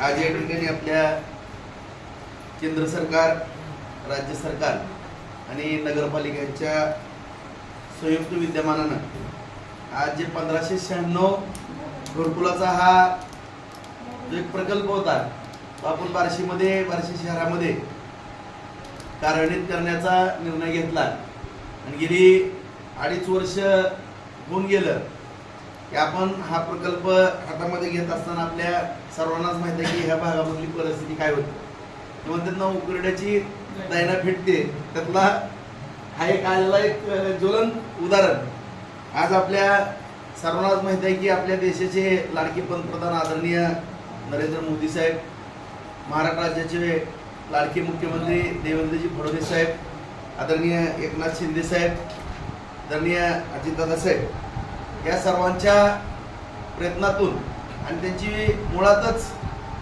आज या ठिकाणी आपल्या केंद्र सरकार राज्य सरकार आणि नगरपालिकांच्या संयुक्त विद्यमानानं आज जे पंधराशे शहाण्णव घरकुलाचा हा जो एक प्रकल्प होता तो आपण बार्शीमध्ये बार्शी शहरामध्ये कार्यान्वित करण्याचा निर्णय घेतला. आणि गेली अडीच वर्ष होऊन गेलं की आपण हा प्रकल्प हातामध्ये घेत असताना आपल्या सर्वांनाच माहिती आहे की ह्या भागामधली परिस्थिती काय होती. किंवा त्यांना उकरड्याची दैना फिटते. त्यातला हा एक आलेला एक अं, ज्वलंत उदाहरण. आज आपल्या सर्वांनाच माहिती आहे की आपल्या देशाचे लाडके पंतप्रधान आदरणीय नरेंद्र मोदी साहेब महाराष्ट्र राज्याचे लाडके मुख्यमंत्री देवेंद्रजी फडणवीस साहेब आदरणीय एकनाथ शिंदे साहेब आदरणीय अजितदादा साहेब. या सर्वांच्या प्रयत्नातून आणि त्यांची मुळातच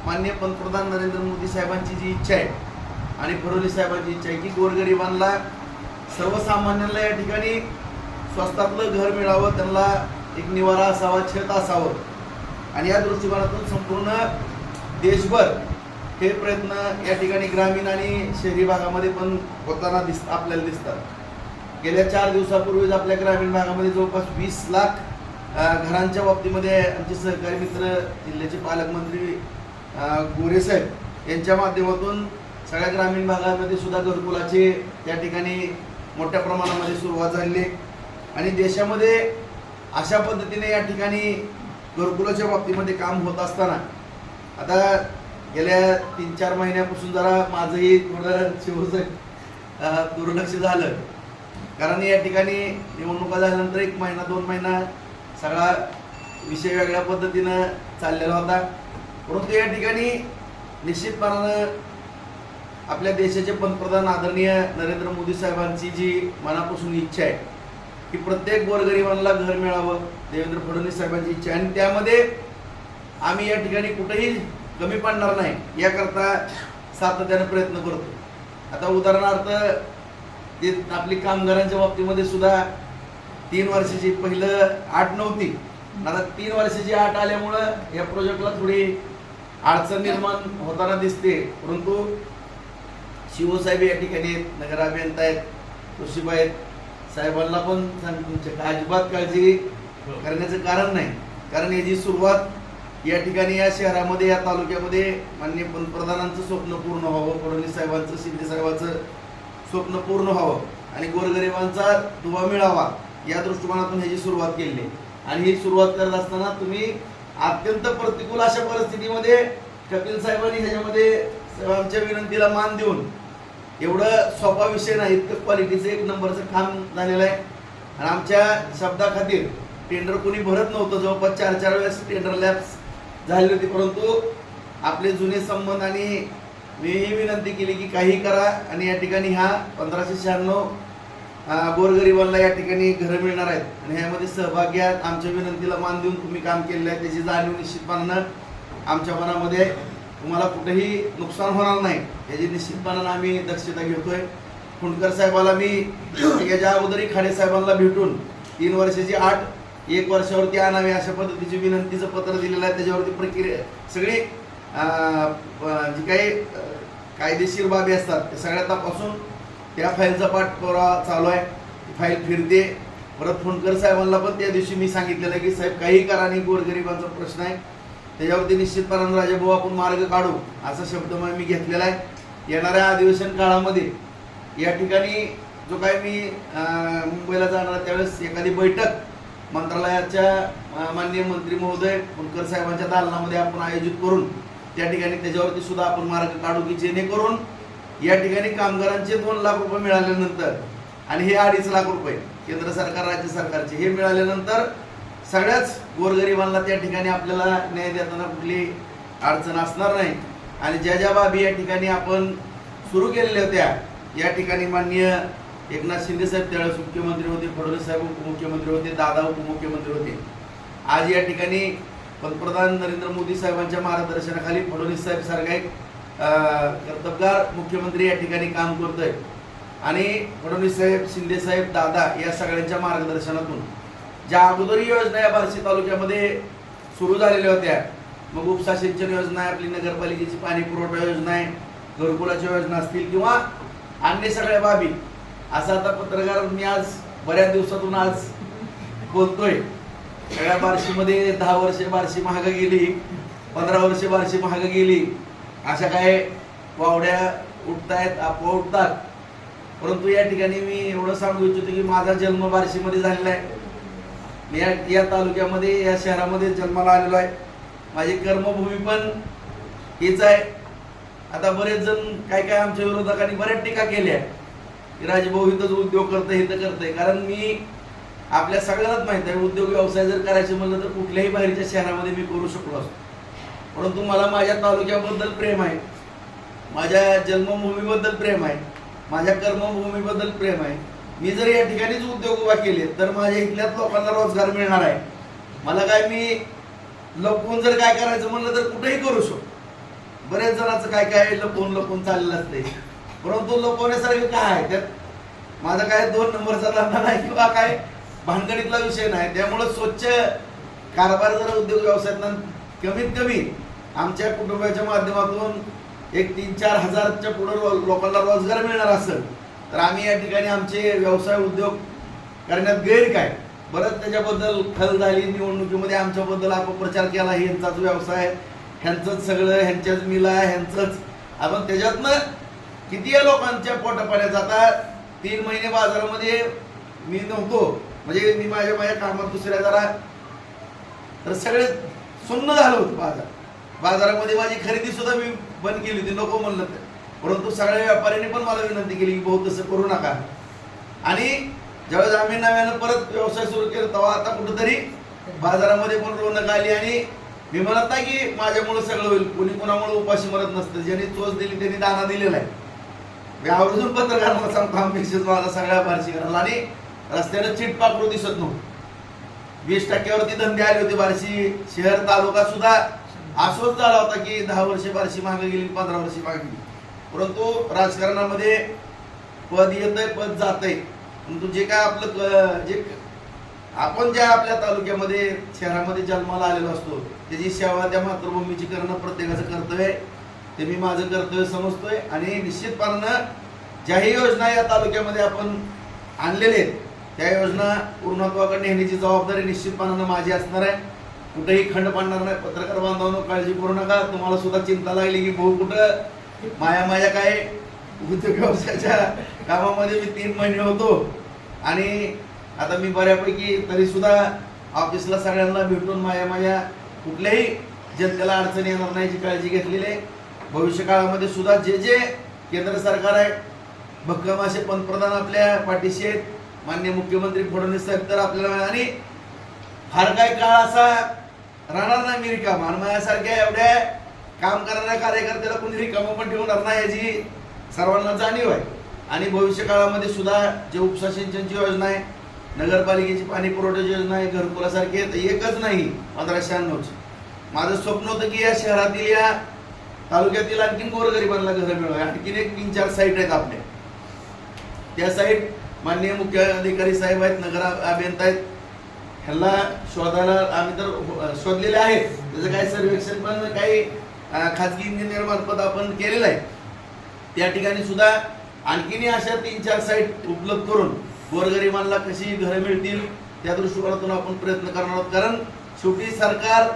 माननीय पंतप्रधान नरेंद्र मोदी साहेबांची जी इच्छा आहे आणि फडणवीस साहेबांची इच्छा आहे की गोरगरिबांना सर्वसामान्यांना या ठिकाणी स्वस्तातलं घर मिळावं त्यांना एक निवारा असावा छत असावं. आणि या दृष्टिकोनातून संपूर्ण देशभर हे प्रयत्न या ठिकाणी ग्रामीण आणि शहरी भागामध्ये पण होताना दिस आपल्याला दिसतात. गेल्या चार दिवसापूर्वीच आपल्या ग्रामीण भागामध्ये जवळपास वीस लाख घरांच्या बाबतीमध्ये आमचे सहकारी मित्र जिल्ह्याचे पालकमंत्री गोरेसाहेब यांच्या माध्यमातून सगळ्या ग्रामीण भागामध्ये सुद्धा घरकुलाचे त्या ठिकाणी मोठ्या प्रमाणामध्ये सुरुवात झालेली आणि देशामध्ये अशा पद्धतीने या ठिकाणी घरकुलाच्या बाबतीमध्ये काम होत असताना आता गेल्या तीन चार महिन्यापासून जरा माझंही थोडं शिवचं दुर्लक्ष झालं. कारण या ठिकाणी निवडणुका झाल्यानंतर एक महिना दोन महिना सगळा विषय वेगळ्या पद्धतीनं चाललेला होता. परंतु या ठिकाणी निश्चितपणानं आपल्या देशाचे पंतप्रधान आदरणीय नरेंद्र मोदी साहेबांची जी मनापासून इच्छा आहे की प्रत्येक गोरगरिबांना घर मिळावं देवेंद्र फडणवीस साहेबांची इच्छा आहे. आणि त्यामध्ये आम्ही या ठिकाणी कुठेही कमी पडणार नाही याकरता सातत्यानं प्रयत्न करतो. आता उदाहरणार्थ ते आपली कामगारांच्या बाबतीमध्ये सुद्धा तीन वर्षाची पहिलं आठ नव्हती. आता तीन वर्षाची आठ आल्यामुळं या प्रोजेक्टला थोडी अडचण निर्माण होताना दिसते. परंतु शिवसाहेब या ठिकाणी आहेत नगर अभियंता आहेत कृषीबा आहेत. साहेबांना पण सांग तुमच्या अजिबात काळजी करण्याचं कारण नाही. कारण याची सुरुवात या ठिकाणी या शहरामध्ये या तालुक्यामध्ये माननीय पंतप्रधानांचं स्वप्न पूर्ण व्हावं फडणवीस साहेबांचं शिंदे साहेबांचं स्वप्न पूर्ण व्हावं आणि गोरगरिबांचा दुवा मिळावा. या दृष्टिकोनातून ह्याची सुरुवात केली. आणि ही सुरुवात करत असताना तुम्ही अत्यंत प्रतिकूल अशा परिस्थितीमध्ये कपिल साहेबांनी ह्याच्यामध्ये आमच्या विनंतीला मान देऊन एवढं सोपा विषय नाही इतकं क्वालिटीचं एक नंबरचं काम झालेलं आहे. आणि आमच्या शब्दाखातीर टेंडर कोणी भरत नव्हतं जवळपास चार चार वेळेस टेंडर लॅब्स झाली होती. परंतु आपले जुने संबंध आणि मी ही विनंती केली की काही करा आणि या ठिकाणी ह्या पंधराशे शहाण्णव गोरगरिबांना या ठिकाणी घरं मिळणार आहेत. आणि ह्यामध्ये सहभागी आहेत. आमच्या विनंतीला मान देऊन तुम्ही काम केलेलं आहे. त्याची जाणीव निश्चितपणानं आमच्या मनामध्ये आहे. तुम्हाला कुठेही नुकसान होणार नाही. याची निश्चितपणानं आम्ही दक्षता घेतोय. फुंडकर साहेबाला मी याच्या अगोदरही खाडे साहेबांना भेटून तीन वर्षाची आठ एक वर्षावरती आणावी अशा पद्धतीची विनंतीचं पत्र दिलेलं आहे. त्याच्यावरती प्रक्रिया सगळी जी काही कायदेशीर बाबी असतात त्या सगळ्या तपासून त्या फाईलचा पाठपुरावा चालू आहे. फाईल फिरते. परत फोनकर साहेबांना पण. त्या दिवशी मी सांगितलेलं आहे की साहेब काही करा आणि गोरगरिबांचा प्रश्न आहे. त्याच्यावरती निश्चितपणानं राजाभाऊ आपण मार्ग काढू. असा शब्द मग मी घेतलेला आहे. येणाऱ्या अधिवेशन काळामध्ये या ठिकाणी जो काय मी मुंबईला जाणार त्यावेळेस एखादी बैठक मंत्रालयाच्या माननीय मंत्री महोदय फुंडकर साहेबांच्या दालनामध्ये आपण आयोजित करून त्या ठिकाणी त्याच्यावरती सुद्धा आपण मार्ग काढू की जेणेकरून या ठिकाणी कामगारांचे दोन लाख रुपये मिळाल्यानंतर आणि हे अडीच लाख रुपये केंद्र सरकार राज्य सरकारचे हे मिळाल्यानंतर सगळ्याच गोरगरिबांना त्या ठिकाणी आपल्याला न्याय देताना कुठली अडचण असणार नाही. आणि ज्या ज्या बाबी या ठिकाणी आपण सुरू केलेल्या होत्या या ठिकाणी माननीय एकनाथ शिंदे साहेब त्यावेळेस मुख्यमंत्री होते फडणवीस साहेब उपमुख्यमंत्री होते दादा उपमुख्यमंत्री होते. आज या ठिकाणी पंतप्रधान नरेंद्र मोदी साहेबांच्या मार्गदर्शनाखाली फडणवीस साहेब सारखा एक कर्तबगार मुख्यमंत्री या ठिकाणी काम करतोय. आणि फडणवीस साहेब शिंदे साहेब दादा या सगळ्यांच्या मार्गदर्शनातून. ज्या अगोदर योजना या बार्शी तालुक्यामध्ये सुरू झालेल्या होत्या मग उपसा सिंचन योजना आहे आपली नगरपालिकेची पाणी पुरवठा योजना आहे घरकुलाच्या योजना असतील किंवा अन्य सगळ्या बाबी असं आता पत्रकार मी आज बऱ्याच दिवसातून आज बोलतोय. सगळ्या बार्शीमध्ये दहा वर्षे बार्शी महाग गेली पंधरा वर्षे बार्शी महाग गेली अशा काही वावड्या उठतायत अफवा उठतात. परंतु या ठिकाणी मी एवढं सांगू इच्छितो की माझा जन्म बार्शीमध्ये झालेला आहे. मी या या तालुक्यामध्ये या शहरामध्ये जन्माला आलेलो आहे. माझी कर्मभूमी पण हीच आहे. आता बरेच जण काय काय आमच्या विरोधकांनी बऱ्याच टीका केल्या की राजभाऊ इथंच उद्योग करतंय इथं करतंय. कारण मी आपल्या सगळ्यांनाच माहीत आहे उद्योग व्यवसाय जर करायचे म्हणलं तर कुठल्याही बाहेरच्या शहरामध्ये मी करू शकलो असतो. परंतु मला माझ्या तालुक्याबद्दल प्रेम आहे. माझ्या जन्मभूमीबद्दल प्रेम आहे. माझ्या कर्मभूमीबद्दल प्रेम आहे. मी जर या ठिकाणीच उद्योग उभा केले तर माझ्या इथल्याच लोकांना रोजगार मिळणार आहे. मला काय मी लपवून जर काय करायचं म्हणलं तर कुठेही करू शकतो. बरेच जणांचं काय काय लपवून लपवून चाललेलं असते परंतु लपवण्यासारखं काय आहे? त्यात माझा काय दोन नंबरचा धंदा नाही किंवा काय भानगडीतला विषय नाही. त्यामुळं स्वच्छ कारभार जर उद्योग व्यवसायात कमीत कमी आमच्या कुटुंबाच्या माध्यमातून एक तीन चार हजारच्या पुढं लोकांना रोजगार मिळणार असेल तर आम्ही या ठिकाणी आमचे व्यवसाय उद्योग करण्यात गैर काय? बरंच त्याच्याबद्दल खल झाली निवडणुकीमध्ये आमच्याबद्दल अपप्रचार केला हे ह्यांचाच व्यवसाय ह्यांचंच सगळं ह्यांच्याच मिला ह्यांचंच. आपण त्याच्यातनं किती या लोकांच्या पोटपाण्यात आता तीन महिने बाजारामध्ये मी नव्हतो. म्हणजे मी माझ्या माझ्या कामात दुसऱ्या जरा तर सगळे सुन्न झालं होतं बाजार. बाजारामध्ये माझी खरेदी सुद्धा मी बंद केली होती नको म्हणलं तर. परंतु सगळ्या व्यापाऱ्यांनी पण मला विनंती केली की भाऊ तसं करू नका. आणि ज्यावेळेस आम्ही नव्यानं परत व्यवसाय सुरू केला तेव्हा आता कुठंतरी बाजारामध्ये पण रोनक आली आणि मी म्हणत नाही की माझ्यामुळे सगळं होईल कोणी कोणामुळे उपाशी मरत नसतं. ज्यांनी चोच दिली त्यांनी दाना दिलेला आहे. मी आवर्जून पत्रकारांना सांगतो हा मेसेज माझा सगळ्या बार्शीकरांना आणि रस्त्यानं चिट पाकडू दिसत नव्हतं. वीस टक्क्यावरती धंदे आले होते बार्शी. शहर तालुका सुद्धा आश्वास झाला होता की दहा वर्षे बारशी मागे गेली पंधरा वर्षे मागे गेली. परंतु राजकारणामध्ये पद येतंय पद जातंय. परंतु जे काय आपलं क- जे आपण ज्या आपल्या तालुक्यामध्ये शहरामध्ये जन्माला आलेलो असतो त्याची सेवा त्या मातृभूमीची करणं प्रत्येकाचं कर्तव्य आहे. ते मी माझं कर्तव्य समजतोय आणि निश्चितपणानं ज्याही योजना या तालुक्यामध्ये आपण आणलेल्या आहेत त्या योजना पूर्णत्वाकडे नेण्याची जबाबदारी निश्चितपणानं माझी असणार आहे. कुठेही खंड पाडणार नाही पत्रकार बांधवांनो काळजी करू नका. तुम्हाला सुद्धा चिंता लागली की भाऊ कुठं? माया माझ्या काय उद्योग व्यवसायाच्या कामामध्ये मी तीन महिने होतो. आणि आता मी बऱ्यापैकी तरी सुद्धा ऑफिसला सगळ्यांना भेटून माया माझ्या कुठल्याही जनतेला अडचण येणार नाही काळजी घेतलेली आहे. भविष्य काळामध्ये सुद्धा जे जे केंद्र सरकार आहे भक्कम असे पंतप्रधान आपल्या पाठीशी आहेत. मान्य मुख्यमंत्री फडणवीस साहेब तर आपल्याला आणि फार काही काळ असा राहणार नाही मी रिकाम. आणि माझ्यासारख्या एवढ्या काम करणाऱ्या कार्यकर्त्याला कोणी रिकामा पण ठेवणार नाही याची सर्वांना जाणीव आहे. आणि भविष्य काळामध्ये सुद्धा जे उपसा सिंचनची योजना आहे नगरपालिकेची पाणी पुरवठ्याची योजना आहे घरकुलासारखी आहे तर एकच नाही पंधरा शहाण्णवची. माझं स्वप्न होतं की या शहरातील या तालुक्यातील आणखीन गोरगरिबांना घरं मिळावी आणखीन एक तीन चार साईट आहेत आपल्या त्या साईट माननीय मुख्य अधिकारी साहेब आहेत नगर अभियंता आहेत ह्याला शोधायला आम्ही तर शोधलेले आहेत. त्याचं काही सर्वेक्षण पण काही खाजगी इंजिनियर मार्फत आपण केलेलं आहे. त्या ठिकाणी सुद्धा आणखीनही अशा तीन चार साईट उपलब्ध करून गोरगरिबांना कशी घरं मिळतील त्या दृष्टिकोनातून आपण प्रयत्न करणार आहोत. कारण शेवटी सरकार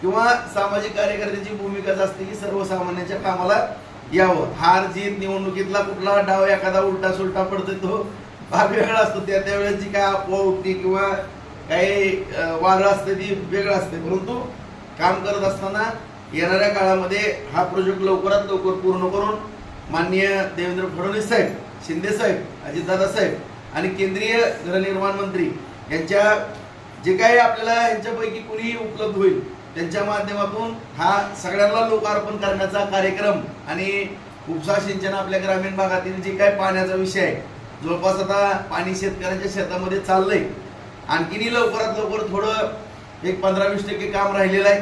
किंवा सामाजिक कार्यकर्त्याची भूमिकाच असते की सर्वसामान्यांच्या कामाला यावं. हार जीत निवडणुकीतला कुठला डाव एखादा उलटा सुलटा पडतो तो भाग वेगळा असतो. त्या त्यावेळेस जी काय अफवा उठते किंवा काही वारं असते ती वेगळं असते. परंतु काम करत असताना येणाऱ्या काळामध्ये हा प्रोजेक्ट लवकरात लवकर पूर्ण करून माननीय देवेंद्र फडणवीस साहेब शिंदे साहेब अजितदादा साहेब आणि केंद्रीय गृहनिर्माण मंत्री यांच्या जे काही आपल्याला यांच्यापैकी कुणीही उपलब्ध होईल त्यांच्या माध्यमातून हा सगळ्यांना लोकार्पण करण्याचा कार्यक्रम आणि उपसा सिंचन आपल्या ग्रामीण भागातील जे काही पाण्याचा विषय आहे जवळपास आता पाणी शेतकऱ्यांच्या शेतामध्ये चाललंय. आणखीनही लवकरात लवकर थोडं एक पंधरा वीस टक्के काम राहिलेलं आहे.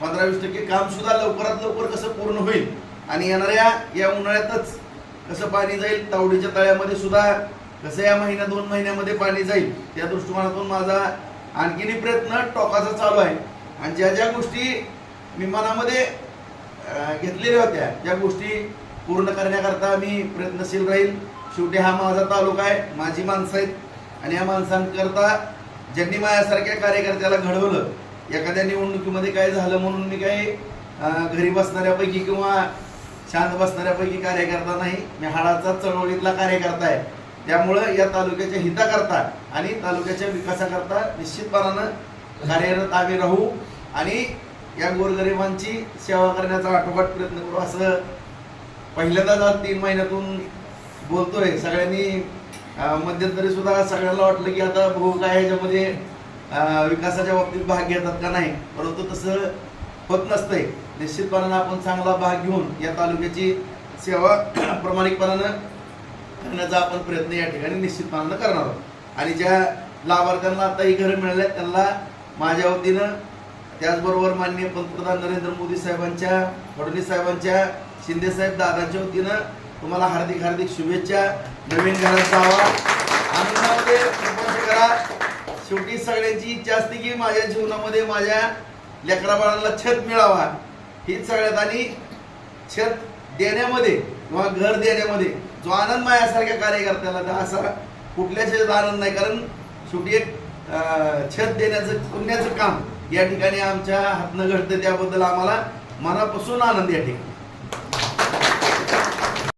पंधरा वीस टक्के काम सुद्धा लवकरात लवकर कसं पूर्ण होईल? आणि येणाऱ्या या उन्हाळ्यातच कसं पाणी जाईल? तावडीच्या तळ्यामध्ये सुद्धा कसं या महिन्या दोन महिन्यामध्ये पाणी जाईल? त्या दृष्टिकोनातून माझा आणखीनही प्रयत्न टोकाचा चालू आहे. आणि ज्या ज्या गोष्टी मी मनामध्ये घेतलेल्या होत्या ज्या गोष्टी पूर्ण करण्याकरता मी प्रयत्नशील राहील. शेवटी हा माझा तालुका आहे माझी माणसं आहेत. आणि या माणसांकरता ज्यांनी माझ्यासारख्या कार्यकर्त्याला घडवलं एखाद्या निवडणुकीमध्ये काय झालं म्हणून मी काही घरी बसणाऱ्यापैकी किंवा शांत बसणाऱ्यापैकी कार्यकर्ता नाही मी हाडाचा चळवळीतला कार्यकर्ता आहे. त्यामुळं या तालुक्याच्या हिताकरता आणि तालुक्याच्या विकासाकरता निश्चितपणानं कार्यरत आम्ही राहू आणि या गोरगरिबांची सेवा करण्याचा आठोकाट प्रयत्न करू. असं पहिल्यांदाच आज तीन महिन्यातून बोलतोय. सगळ्यांनी मध्यंतरी सुद्धा सगळ्यांना वाटलं की आता भाऊ काय याच्यामध्ये विकासाच्या बाबतीत भाग घेतात का नाही. परंतु तसं होत नसतंय. निश्चितपणानं आपण चांगला भाग घेऊन या तालुक्याची सेवा प्रामाणिकपणानं करण्याचा आपण प्रयत्न या ठिकाणी निश्चितपणानं करणार आहोत. आणि ज्या लाभार्थ्यांना आता ही घरं मिळाली आहेत त्यांना माझ्या वतीनं त्याचबरोबर माननीय पंतप्रधान नरेंद्र मोदी साहेबांच्या फडणवीस साहेबांच्या शिंदे साहेब दादांच्या वतीनं तुम्हाला हार्दिक हार्दिक शुभेच्छा. नवीन घरात जावा. आनंदामध्ये प्रपंच करा. शेवटी सगळ्यांची इच्छा असते की माझ्या जीवनामध्ये माझ्या लेकरा बाळांना छत मिळावा. हीच सगळ्यात आणि छत देण्यामध्ये किंवा घर देण्यामध्ये जो आनंद माझ्यासारख्या कार्यकर्त्याला तर असा कुठल्या ह्याच्यात आनंद नाही. कारण शेवटी एक छत देण्याचं पुण्याचं काम या ठिकाणी आमच्या हातनं घडतं. त्याबद्दल आम्हाला मनापासून आनंद या ठिकाणी.